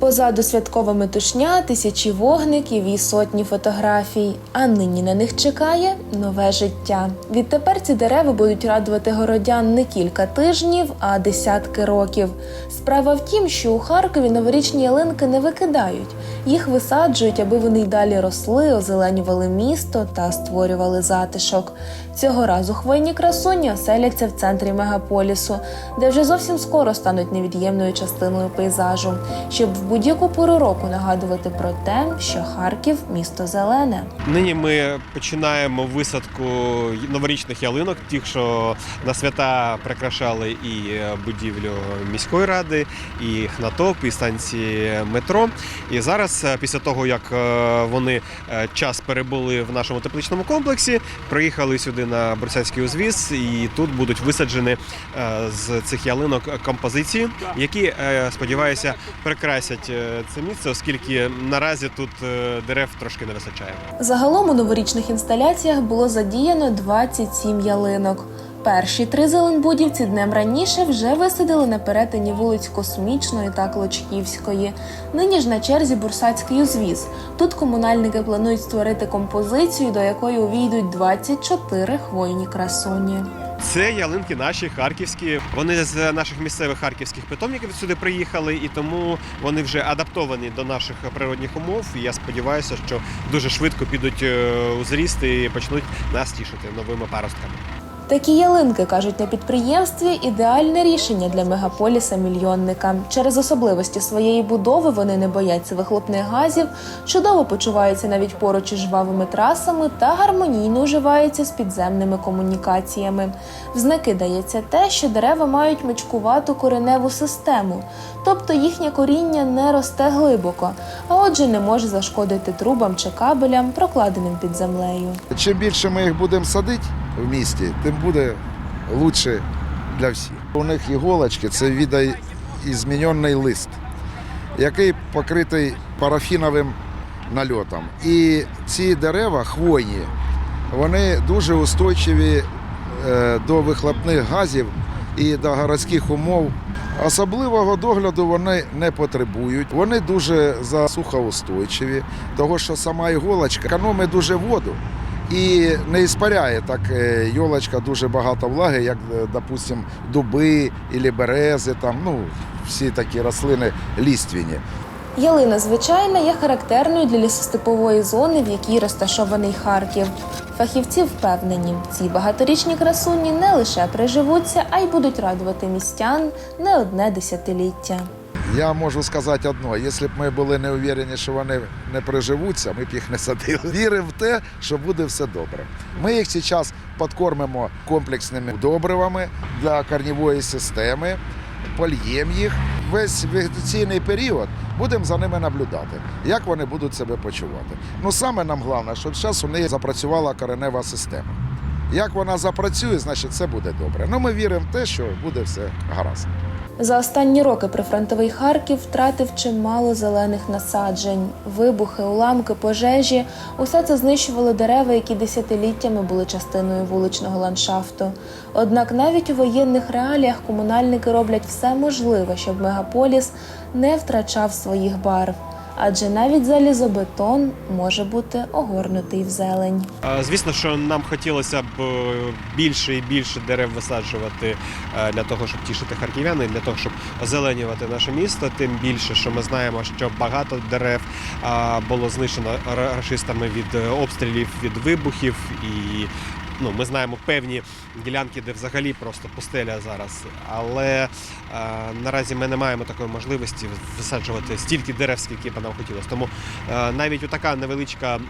Позаду святкова метушня, тисячі вогників і сотні фотографій. А нині на них чекає нове життя. Відтепер ці дерева будуть радувати городян не кілька тижнів, а десятки років. Справа в тім, що у Харкові новорічні ялинки не викидають. Їх висаджують, аби вони й далі росли, озеленювали місто та створювали затишок. Цього разу хвойні красуні оселяться в центрі мегаполісу, де вже зовсім скоро стануть невід'ємною частиною пейзажу, щоб будь-яку пору року нагадувати про те, що Харків місто зелене. Нині ми починаємо висадку новорічних ялинок, тих, що на свята прикрашали і будівлю міської ради, і ХНАТОП, і станції метро. І зараз, е, після того як е, вони е, час перебули в нашому тепличному комплексі, приїхали сюди на Борсянський узвіз, і тут будуть висаджені е, з цих ялинок композиції, які, е, сподіваюся, прикрасять е, це місце, оскільки наразі тут е, дерев трошки не вистачає. Загалом у новорічних інсталяціях було задіяно 27 ялинок. Перші три зеленбудівці днем раніше вже висадили на перетині вулиць Космічної та Клочківської. Нині ж на черзі бурсацький узвіз. Тут комунальники планують створити композицію, до якої увійдуть 24 хвойні красуні. Це ялинки наші харківські. Вони з наших місцевих харківських питомників сюди приїхали, і тому вони вже адаптовані до наших природних умов. І я сподіваюся, що дуже швидко підуть е, у зріст і почнуть нас тішити новими паростками. Такі ялинки кажуть на підприємстві ідеальне рішення для мегаполіса мільйонника. Через особливості своєї будови вони не бояться вихлопних газів, чудово почуваються навіть поруч із жвавими трасами та гармонійно уживаються з підземними комунікаціями. В знаки дається те, що дерева мають мичкувату кореневу систему, тобто їхнє коріння не росте глибоко, а отже не може зашкодити трубам чи кабелям, прокладеним під землею. Чим більше ми їх будемо садити в місті, тим буде краще для всіх. У них іголочки це відоізмінений лист, який покритий парафіновим нальотом. І ці дерева хвойні, вони дуже устойчиві е, до вихлопних газів і до городських умов. Особливого догляду вони не потребують. Вони дуже засухоустойчиві, тому що сама іголочка економить дуже воду і не іспаряє так е, йолочка дуже багато влаги, як, е, допустим, дуби або берези, там, ну, всі такі рослини ліственні. Ялина звичайна є характерною для лісостепової зони, в якій розташований Харків. Фахівці впевнені, ці багаторічні красуні не лише приживуться, а й будуть радувати містян не одне десятиліття. Я можу сказати одно: якщо б ми були не уверені, що вони не приживуться, ми б їх не садили. Віримо в те, що буде все добре. Ми їх зараз підкормимо комплексними добривами для корнівої системи, польємо їх. Весь вегетаційний період будемо за ними наблюдати, як вони будуть себе почувати. Ну саме нам головне, щоб зараз у них запрацювала коренева система. Як вона запрацює, значить це буде добре. Ну ми віримо в те, що буде все гаразд. За останні роки прифронтовий Харків втратив чимало зелених насаджень, вибухи, уламки, пожежі. Усе це знищувало дерева, які десятиліттями були частиною вуличного ландшафту. Однак навіть у воєнних реаліях комунальники роблять все можливе, щоб мегаполіс не втрачав своїх барв. Адже навіть залізобетон може бути огорнутий в зелень. Звісно, що нам хотілося б е, більше і більше дерев висаджувати е, для того, щоб тішити харків'ян, і для того, щоб озеленювати наше місто. Тим більше, що ми знаємо, що багато дерев було знищено рашистами від е, обстрілів, від вибухів і. Ну, ми знаємо певні ділянки, де взагалі просто пустеля зараз. Але е, наразі ми не маємо такої можливості висаджувати стільки дерев, скільки б нам хотілося. Тому е, навіть така невеличка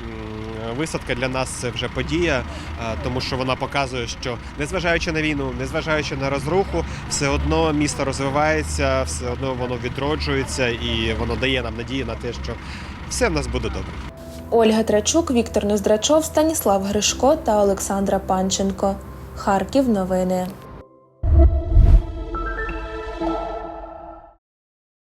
висадка для нас це вже подія, е, тому що вона показує, що незважаючи на війну, незважаючи на розруху, все одно місто розвивається, все одно воно відроджується і воно дає нам надію на те, що все в нас буде добре. Ольга Трачук, Віктор Ноздрачов, Станіслав Гришко та Олександра Панченко. Харків новини.